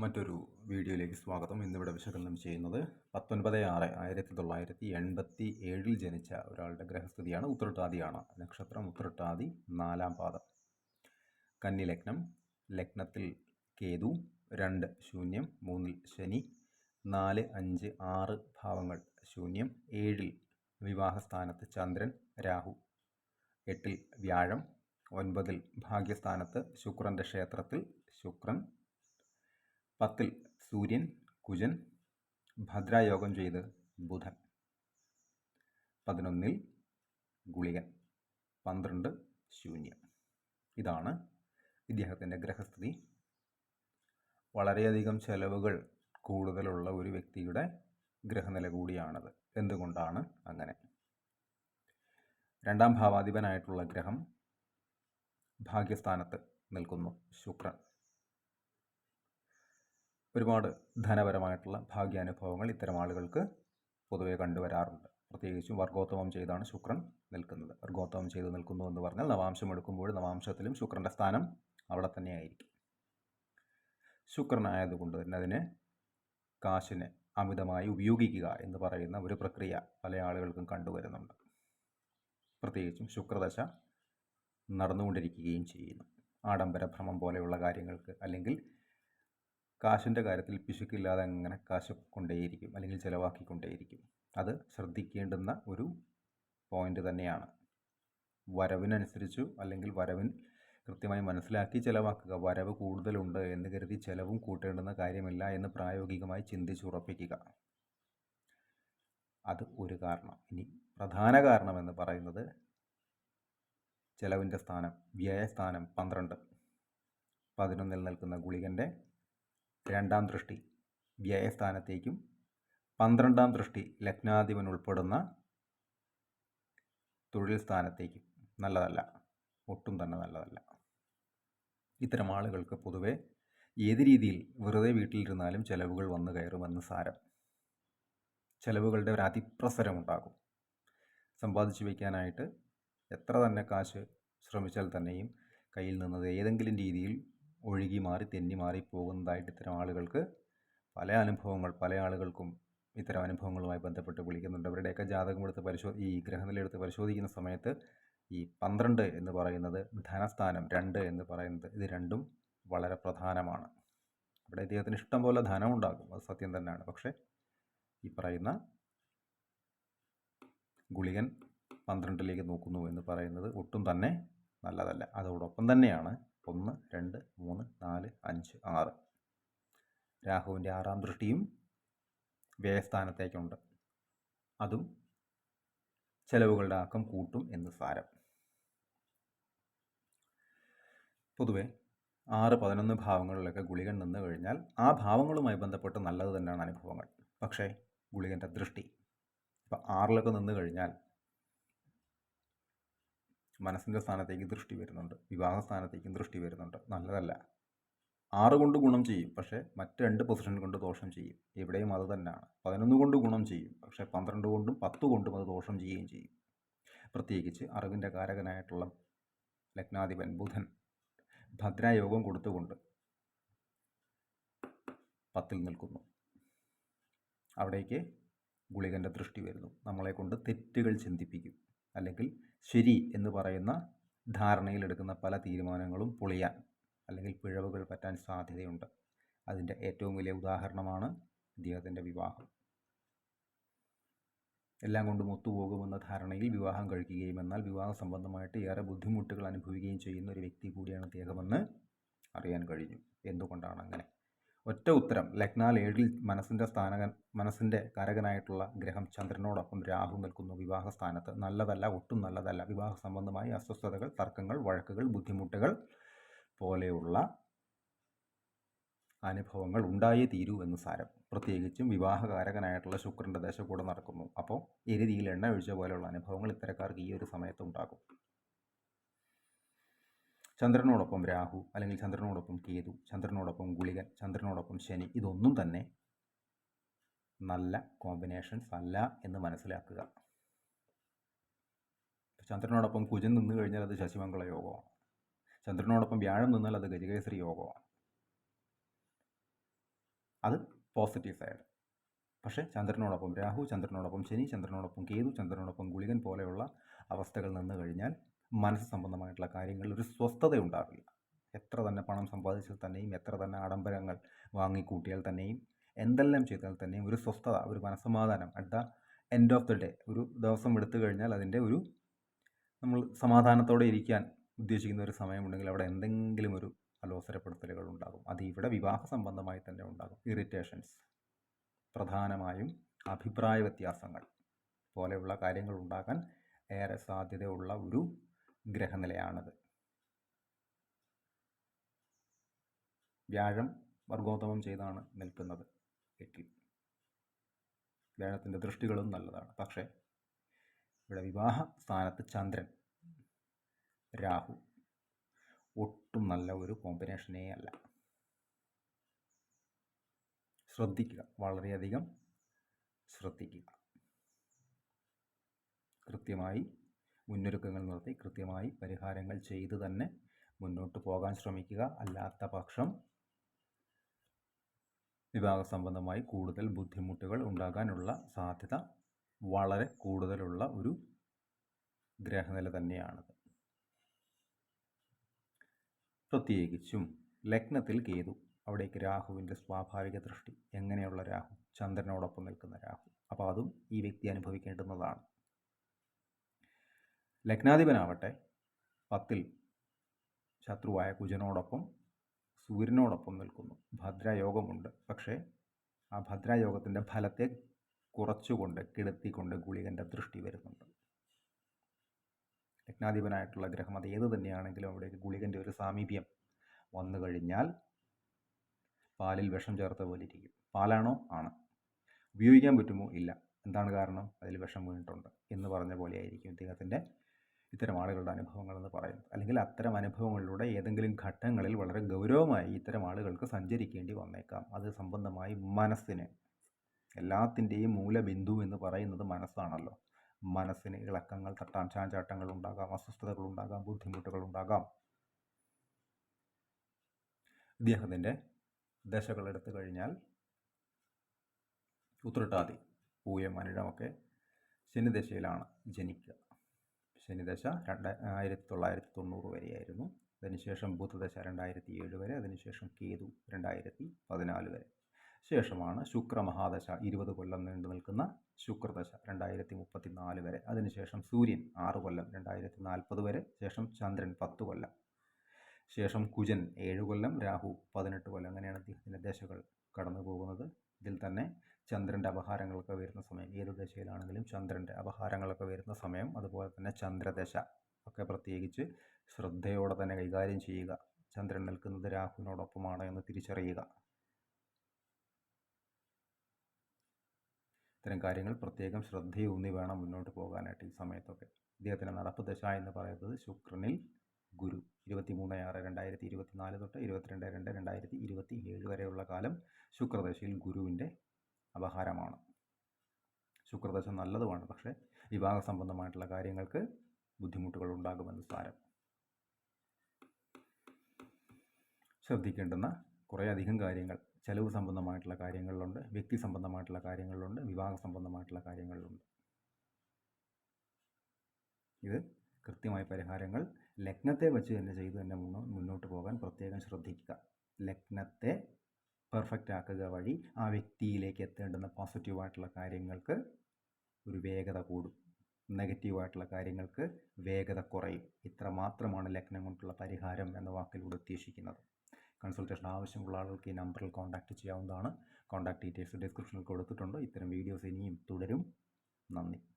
മറ്റൊരു വീഡിയോയിലേക്ക് സ്വാഗതം. ഇന്നിവിടെ വിശകലനം ചെയ്യുന്നത് പത്തൊൻപത് ആറ് ആയിരത്തി തൊള്ളായിരത്തി എൺപത്തി ഏഴിൽ ജനിച്ച ഒരാളുടെ ഗ്രഹസ്ഥിതിയാണ്. ഉത്രട്ടാതിയാണ്. നക്ഷത്രം ഉത്രട്ടാതി നാലാം പാദം. കന്നി ലഗ്നം. ലഗ്നത്തിൽ കേതു. രണ്ട് ശൂന്യം. മൂന്നിൽ ശനി. നാല് അഞ്ച് ആറ് ഭാവങ്ങൾ ശൂന്യം. ഏഴിൽ വിവാഹസ്ഥാനത്ത് ചന്ദ്രൻ രാഹു. എട്ടിൽ വ്യാഴം. ഒൻപതിൽ ഭാഗ്യസ്ഥാനത്ത് ശുക്രന്റെ ക്ഷേത്രത്തിൽ ശുക്രൻ. പത്തിൽ സൂര്യൻ കുജൻ ഭദ്രായോഗം ചെയ്ത് ബുധൻ. പതിനൊന്നിൽ ഗുളികൻ പന്ത്രണ്ട് ശൂന്യം. ഇതാണ് ഇദ്ദേഹത്തിന്റെ ഗ്രഹസ്ഥിതി. വളരെയധികം ചെലവുകൾ കൂടുതലുള്ള ഒരു വ്യക്തിയുടെ ഗ്രഹനില കൂടിയാണത്. എന്തുകൊണ്ടാണ് അങ്ങനെ? രണ്ടാം ഭാവാധിപനായിട്ടുള്ള ഗ്രഹം ഭാഗ്യസ്ഥാനത്ത് നിൽക്കുന്നു ശുക്രൻ. ഒരുപാട് ധനപരമായിട്ടുള്ള ഭാഗ്യാനുഭവങ്ങൾ ഇത്തരം ആളുകൾക്ക് പൊതുവേ കണ്ടുവരാറുണ്ട്. പ്രത്യേകിച്ചും വർഗോത്തമം ചെയ്താണ് ശുക്രൻ നിൽക്കുന്നത്. വർഗോത്തമം ചെയ്ത് നിൽക്കുന്നു എന്ന് പറഞ്ഞാൽ നവാംശം എടുക്കുമ്പോൾ നവാംശത്തിലും ശുക്രന്റെ സ്ഥാനം അവിടെ തന്നെയായിരിക്കും ശുക്രനായതുകൊണ്ട് തന്നെ അതിനെ കാശിനെ അമിതമായി ഉപയോഗിക്കുക എന്ന് പറയുന്ന ഒരു പ്രക്രിയ പല ആളുകൾക്കും കണ്ടുവരുന്നുണ്ട്. പ്രത്യേകിച്ചും ശുക്രദശ നടന്നുകൊണ്ടിരിക്കുകയും ചെയ്യുന്നു. ആഡംബര ഭ്രമം പോലെയുള്ള കാര്യങ്ങൾക്ക് അല്ലെങ്കിൽ കാശിന്റെ കാര്യത്തിൽ പിശുക്കില്ലാതെ അങ്ങനെ കാശ് കൊണ്ടേയിരിക്കും അല്ലെങ്കിൽ ചിലവാക്കിക്കൊണ്ടേയിരിക്കും. അത് ശ്രദ്ധിക്കേണ്ടുന്ന ഒരു പോയിന്റ് തന്നെയാണ്. വരവിനനുസരിച്ചു അല്ലെങ്കിൽ വരവിൻ കൃത്യമായി മനസ്സിലാക്കി ചിലവാക്കുക. വരവ് കൂടുതലുണ്ട് എന്ന് കരുതി ചിലവും കൂട്ടേണ്ടുന്ന കാര്യമില്ല എന്ന് പ്രായോഗികമായി ചിന്തിച്ചുറപ്പിക്കുക അത് ഒരു കാരണം. ഇനി പ്രധാന കാരണം എന്ന് പറയുന്നത് ചെലവിന്റെ സ്ഥാനം വ്യയസ്ഥാനം പന്ത്രണ്ട്. പതിനൊന്നിൽ നിൽക്കുന്ന ഗുളികന്റെ രണ്ടാം ദൃഷ്ടി വ്യയസ്ഥാനത്തേക്കും പന്ത്രണ്ടാം ദൃഷ്ടി ലഗ്നാധിപൻ ഉൾപ്പെടുന്ന തൊഴിൽ സ്ഥാനത്തേക്കും. നല്ലതല്ല. ഒട്ടും തന്നെ നല്ലതല്ല. ഇത്തരം ആളുകൾക്ക് പൊതുവെ ഏത് രീതിയിൽ വെറുതെ വീട്ടിലിരുന്നാലും ചെലവുകൾ വന്നു കയറുമെന്ന് സാരം. ചെലവുകളുടെ ഒരു അതിപ്രസരം ഉണ്ടാകും. സമ്പാദിച്ചു വയ്ക്കാനായിട്ട് എത്ര തന്നെ കാശ് ശ്രമിച്ചാൽ തന്നെയും കയ്യിൽ നിന്നത് ഏതെങ്കിലും രീതിയിൽ ഒഴുകി മാറി തെന്നി മാറി പോകുന്നതായിട്ട് ഇത്തരം ആളുകൾക്ക് പല അനുഭവങ്ങൾ പല ആളുകൾക്കും ഇത്തരം അനുഭവങ്ങളുമായി ബന്ധപ്പെട്ട് വിളിക്കുന്നുണ്ട്. അവരുടെയൊക്കെ ജാതകം എടുത്ത് പരിശോ ഈ ഗ്രഹനില എടുത്ത് പരിശോധിക്കുന്ന സമയത്ത് ഈ പന്ത്രണ്ട് എന്ന് പറയുന്നത് ധനസ്ഥാനം രണ്ട് എന്ന് പറയുന്നത് ഇത് രണ്ടും വളരെ പ്രധാനമാണ്. അവിടെ ഇദ്ദേഹത്തിന് ഇഷ്ടം പോലെ ധനം ഉണ്ടാകും അത് സത്യം തന്നെയാണ്. പക്ഷേ ഈ പറയുന്ന ഗുളികൻ പന്ത്രണ്ടിലേക്ക് നോക്കുന്നു എന്ന് പറയുന്നത് ഒട്ടും തന്നെ നല്ലതല്ല. അതോടൊപ്പം തന്നെയാണ് ഒന്ന് രണ്ട് മൂന്ന് നാല് അഞ്ച് ആറ്. രാഹുവിന്റെ ആറാം ദൃഷ്ടിയും വ്യയസ്ഥാനത്തേക്കുണ്ട് അതും ചെലവുകളുടെ ആക്കം കൂട്ടും എന്ന് സാരം. പൊതുവെ ആറ് പതിനൊന്ന് ഭാവങ്ങളിലൊക്കെ ഗുളികൻ നിന്ന് കഴിഞ്ഞാൽ ആ ഭാവങ്ങളുമായി ബന്ധപ്പെട്ട് നല്ലത് തന്നെയാണ് അനുഭവങ്ങൾ. പക്ഷേ ഗുളികന്റെ ദൃഷ്ടി. ഇപ്പം ആറിലൊക്കെ നിന്ന് കഴിഞ്ഞാൽ മനസ്സിന്റെ സ്ഥാനത്തേക്ക് ദൃഷ്ടി വരുന്നുണ്ട്. വിവാഹ സ്ഥാനത്തേക്കും ദൃഷ്ടി വരുന്നുണ്ട്. നല്ലതല്ല. ആറ് കൊണ്ട് ഗുണം ചെയ്യും. പക്ഷേ മറ്റ് രണ്ട് പൊസിഷൻ കൊണ്ട് ദോഷം ചെയ്യും. എവിടെയും അത് തന്നെയാണ്. പതിനൊന്ന് കൊണ്ട് ഗുണം ചെയ്യും. പക്ഷേ പന്ത്രണ്ട് കൊണ്ടും പത്ത് കൊണ്ടും അത് ദോഷം ചെയ്യുകയും ചെയ്യും. പ്രത്യേകിച്ച് അറിവിന്റെ കാരകനായിട്ടുള്ള ലഗ്നാധിപൻ ബുധൻ ഭദ്രായോഗം കൊടുത്തുകൊണ്ട് പത്തിൽ നിൽക്കുന്നു. അവിടേക്ക് ഗുളികന്റെ ദൃഷ്ടി വരുന്നു. നമ്മളെ കൊണ്ട് തെറ്റുകൾ ചിന്തിപ്പിക്കും. അല്ലെങ്കിൽ ശരി എന്ന് പറയുന്ന ധാരണയിലെടുക്കുന്ന പല തീരുമാനങ്ങളും പൊളിയാൻ അല്ലെങ്കിൽ പിഴവുകൾ പറ്റാൻ സാധ്യതയുണ്ട്. അതിന്റെ ഏറ്റവും വലിയ ഉദാഹരണമാണ് ഇദ്ദേഹത്തിന്റെ വിവാഹം. എല്ലാം കൊണ്ടും ഒത്തുപോകുമെന്ന ധാരണയിൽ വിവാഹം കഴിക്കുകയും എന്നാൽ വിവാഹ സംബന്ധമായിട്ട് ഏറെ ബുദ്ധിമുട്ടുകൾ അനുഭവിക്കുകയും ചെയ്യുന്ന ഒരു വ്യക്തി കൂടിയാണ് അദ്ദേഹമെന്ന് അറിയാൻ കഴിഞ്ഞു. എന്തുകൊണ്ടാണ് അങ്ങനെ? ഒറ്റ ഉത്തരം. ലഗ്നാൽ ഏഴിൽ മനസ്സിന്റെ സ്ഥാനകൻ മനസ്സിന്റെ കാരകനായിട്ടുള്ള ഗ്രഹം ചന്ദ്രനോടൊപ്പം രാഹു നിൽക്കുന്നു. വിവാഹ സ്ഥാനത്ത് നല്ലതല്ല ഒട്ടും നല്ലതല്ല. വിവാഹ സംബന്ധമായി അസ്വസ്ഥതകൾ തർക്കങ്ങൾ വഴക്കുകൾ ബുദ്ധിമുട്ടുകൾ പോലെയുള്ള അനുഭവങ്ങൾ ഉണ്ടായേ തീരൂ എന്ന് സാരം. പ്രത്യേകിച്ചും വിവാഹകാരകനായിട്ടുള്ള ശുക്രന്റെ ദശ കൂടെ നടക്കുന്നു. അപ്പോൾ എരുതിയിൽ എണ്ണ ഒഴിച്ച പോലെയുള്ള അനുഭവങ്ങൾ ഇത്തരക്കാർക്ക് ഈ ഒരു സമയത്ത് ഉണ്ടാകും. ചന്ദ്രനോടൊപ്പം രാഹു അല്ലെങ്കിൽ ചന്ദ്രനോടൊപ്പം കേതു ചന്ദ്രനോടൊപ്പം ഗുളികൻ ചന്ദ്രനോടൊപ്പം ശനി ഇതൊന്നും തന്നെ നല്ല കോമ്പിനേഷൻസ് അല്ല എന്ന് മനസ്സിലാക്കുക. ചന്ദ്രനോടൊപ്പം കുജൻ നിന്ന് കഴിഞ്ഞാൽ അത് ശശിമംഗള യോഗമാണ്. ചന്ദ്രനോടൊപ്പം വ്യാഴം നിന്നാൽ അത് ഗജകേസരി യോഗമാണ്. അത് പോസിറ്റീവ് സൈഡ് പക്ഷേ ചന്ദ്രനോടൊപ്പം രാഹു ചന്ദ്രനോടൊപ്പം ശനി ചന്ദ്രനോടൊപ്പം കേതു ചന്ദ്രനോടൊപ്പം ഗുളികൻ പോലെയുള്ള അവസ്ഥകൾ നിന്ന് കഴിഞ്ഞാൽ മനസ്സ് സംബന്ധമായിട്ടുള്ള കാര്യങ്ങളിൽ ഒരു സ്വസ്ഥത ഉണ്ടാവില്ല എത്ര തന്നെ പണം സമ്പാദിച്ചാൽ തന്നെയും എത്ര തന്നെ ആഡംബരങ്ങൾ വാങ്ങിക്കൂട്ടിയാൽ തന്നെയും എന്തെല്ലാം ചെയ്താൽ തന്നെയും ഒരു സ്വസ്ഥത ഒരു മനസ്സമാധാനം at the end of the day ഒരു ദിവസം എടുത്തു കഴിഞ്ഞാൽ അതിന്റെ ഒരു നമ്മൾ സമാധാനത്തോടെ ഇരിക്കാൻ ഉദ്ദേശിക്കുന്ന ഒരു സമയമുണ്ടെങ്കിൽ അവിടെ എന്തെങ്കിലും ഒരു അലോസരപ്പെടുത്തലുകൾ ഉണ്ടാകും. അത് ഇവിടെ വിവാഹ സംബന്ധമായി തന്നെ ഉണ്ടാകും. ഇറിറ്റേഷൻസ് പ്രധാനമായും അഭിപ്രായ വ്യത്യാസങ്ങൾ. പോലെയുള്ള കാര്യങ്ങൾ ഉണ്ടാക്കാൻ ഏറെ സാധ്യതയുള്ള ഒരു ഗ്രഹനിലയാണത്. വ്യാഴം വർഗോത്തമം ചെയ്താണ് നിൽക്കുന്നത് എട്ടിൽ വ്യാഴത്തിന്റെ ദൃഷ്ടികളും നല്ലതാണ്. പക്ഷേ ഇവിടെ വിവാഹ സ്ഥാനത്ത് ചന്ദ്രൻ രാഹു ഒട്ടും നല്ല ഒരു കോമ്പിനേഷനേ അല്ല. ശ്രദ്ധിക്കുക. വളരെയധികം ശ്രദ്ധിക്കുക. കൃത്യമായി മുന്നൊരുക്കങ്ങൾ നടത്തി കൃത്യമായി പരിഹാരങ്ങൾ ചെയ്തു തന്നെ മുന്നോട്ട് പോകാൻ ശ്രമിക്കുക. അല്ലാത്ത പക്ഷം വിവാഹ സംബന്ധമായി കൂടുതൽ ബുദ്ധിമുട്ടുകൾ ഉണ്ടാകാനുള്ള സാധ്യത വളരെ കൂടുതലുള്ള ഒരു ഗ്രഹനില തന്നെയാണത് പ്രത്യേകിച്ചും ലഗ്നത്തിൽ കേതു അവിടേക്ക് രാഹുവിന്റെ സ്വാഭാവിക ദൃഷ്ടി എങ്ങനെയുള്ള രാഹു ചന്ദ്രനോടൊപ്പം നിൽക്കുന്ന രാഹു. അപ്പോൾ അതും ഈ വ്യക്തി അനുഭവിക്കേണ്ടുന്നതാണ്. ലഗ്നാധിപനാവട്ടെ. പത്തിൽ ശത്രുവായ കുജനോടൊപ്പം സൂര്യനോടൊപ്പം നിൽക്കുന്നു. ഭദ്രയോഗമുണ്ട്. പക്ഷേ ആ ഭദ്രയോഗത്തിന്റെ ഫലത്തെ കുറച്ചുകൊണ്ട് കിടത്തിക്കൊണ്ട് ഗുളികന്റെ ദൃഷ്ടി വരുന്നുണ്ട്. ലഗ്നാധിപനായിട്ടുള്ള ഗ്രഹം അത് ഏത് തന്നെയാണെങ്കിലും അവിടേക്ക് ഗുളികന്റെ ഒരു സാമീപ്യം വന്നു കഴിഞ്ഞാൽ പാലിൽ വിഷം ചേർത്ത പോലെ ഇരിക്കും. പാലാണോ? ആണ്. ഉപയോഗിക്കാൻ പറ്റുമോ? ഇല്ല. എന്താണ് കാരണം? അതിൽ വിഷം വീണിട്ടുണ്ട് എന്ന് പറഞ്ഞ പോലെയായിരിക്കും ഇദ്ദേഹത്തിന്റെ ഇത്തരം ആളുകളുടെ അനുഭവങ്ങൾ എന്ന് പറയുന്നത്. അല്ലെങ്കിൽ അത്തരം അനുഭവങ്ങളിലൂടെ ഏതെങ്കിലും ഘട്ടങ്ങളിൽ വളരെ ഗൗരവമായി ഇത്തരം ആളുകൾക്ക് സഞ്ചരിക്കേണ്ടി വന്നേക്കാം. അത് സംബന്ധമായി മനസ്സിന് എല്ലാത്തിന്റെയും മൂലബിന്ദു എന്ന് പറയുന്നത് മനസ്സാണല്ലോ. മനസ്സിന് ഇളക്കങ്ങൾ തട്ടാം ചാഞ്ചാട്ടങ്ങൾ ഉണ്ടാകാം അസ്വസ്ഥതകൾ ഉണ്ടാകാം ബുദ്ധിമുട്ടുകൾ ഉണ്ടാകാം. ഇദ്ദേഹത്തിന്റെ ദശകൾ എടുത്തു കഴിഞ്ഞാൽ ഉത്രട്ടാതി പൂയം അനിഴമൊക്കെ ശനിദശയിലാണ് ജനിക്കുക. ശനിദശ രണ്ട് ആയിരത്തി തൊള്ളായിരത്തി തൊണ്ണൂറ് വരെയായിരുന്നു. അതിനുശേഷം ബുധദശ രണ്ടായിരത്തി ഏഴ് വരെ അതിനുശേഷം കേതു രണ്ടായിരത്തി പതിനാല് വരെ. ശേഷമാണ് ശുക്രമഹാദശ ഇരുപത് കൊല്ലം നീണ്ടു നിൽക്കുന്ന ശുക്രദശ രണ്ടായിരത്തി മുപ്പത്തി നാല് വരെ. അതിനുശേഷം സൂര്യൻ ആറ് കൊല്ലം രണ്ടായിരത്തി നാൽപ്പത് വരെ. ശേഷം ചന്ദ്രൻ പത്ത് കൊല്ലം. ശേഷം കുജൻ ഏഴ് കൊല്ലം. രാഹു പതിനെട്ട് കൊല്ലം. അങ്ങനെയാണ് അദ്ദേഹത്തിന്റെ ദശകൾ കടന്നു പോകുന്നത് ഇതിൽ തന്നെ ചന്ദ്രന്റെ അപഹാരങ്ങളൊക്കെ വരുന്ന സമയം ഏത് ദശയിലാണെങ്കിലും ചന്ദ്രന്റെ അപഹാരങ്ങളൊക്കെ വരുന്ന സമയം അതുപോലെ തന്നെ ചന്ദ്രദശ ഒക്കെ പ്രത്യേകിച്ച് ശ്രദ്ധയോടെ തന്നെ കൈകാര്യം ചെയ്യുക. ചന്ദ്രൻ നിൽക്കുന്നത് രാഹുവിനോടൊപ്പമാണ് എന്ന് തിരിച്ചറിയുക. ഇത്തരം കാര്യങ്ങൾ പ്രത്യേകം ശ്രദ്ധയൂന്നി വേണം മുന്നോട്ട് പോകാനായിട്ട് ഈ സമയത്തൊക്കെ. ഇദ്ദേഹത്തിന്റെ നടപ്പ് ദശ എന്ന് പറയുന്നത് ശുക്രനിൽ ഗുരു. ഇരുപത്തി മൂന്ന് ആറ് രണ്ടായിരത്തി ഇരുപത്തി നാല് തൊട്ട് ഇരുപത്തിരണ്ട് രണ്ട് രണ്ടായിരത്തി ഇരുപത്തി ഏഴ് വരെയുള്ള കാലം ശുക്രദശയിൽ ഗുരുവിന്റെ അപഹാരമാണ്. ശുക്രദശ നല്ലതുമാണ് പക്ഷേ വിവാഹ സംബന്ധമായിട്ടുള്ള കാര്യങ്ങൾക്ക് ബുദ്ധിമുട്ടുകൾ ഉണ്ടാകുമെന്ന് സാരം. ശ്രദ്ധിക്കേണ്ടുന്ന കുറേയധികം കാര്യങ്ങൾ. ചെലവ് സംബന്ധമായിട്ടുള്ള കാര്യങ്ങളിലുണ്ട് വ്യക്തി സംബന്ധമായിട്ടുള്ള കാര്യങ്ങളിലുണ്ട് വിവാഹ സംബന്ധമായിട്ടുള്ള കാര്യങ്ങളിലുണ്ട്. ഇത് കൃത്യമായ പരിഹാരങ്ങൾ ലഗ്നത്തെ വെച്ച് തന്നെ ചെയ്ത് തന്നെ മുന്നോട്ട് പോകാൻ പ്രത്യേകം ശ്രദ്ധിക്കുക. ലഗ്നത്തെ പെർഫെക്റ്റ് ആക്കുക വഴി ആ വ്യക്തിയിലേക്ക് എത്തേണ്ടുന്ന പോസിറ്റീവായിട്ടുള്ള കാര്യങ്ങൾക്ക് ഒരു വേഗത കൂടും. നെഗറ്റീവായിട്ടുള്ള കാര്യങ്ങൾക്ക് വേഗത കുറയും. ഇത്ര മാത്രമാണ് ലഗ്നം കൊണ്ടുള്ള പരിഹാരം എന്ന വാക്കിലൂടെ ഉദ്ദേശിക്കുന്നത്. കൺസൾട്ടേഷൻ ആവശ്യമുള്ള ആളുകൾക്ക് ഈ നമ്പറിൽ കോൺടാക്റ്റ് ചെയ്യാവുന്നതാണ്. കോൺടാക്ട് ഡീറ്റെയിൽസ് ഡിസ്ക്രിപ്ഷനിൽ കൊടുത്തിട്ടുണ്ട്. ഇത്തരം വീഡിയോസ് ഇനിയും തുടരും. നന്ദി.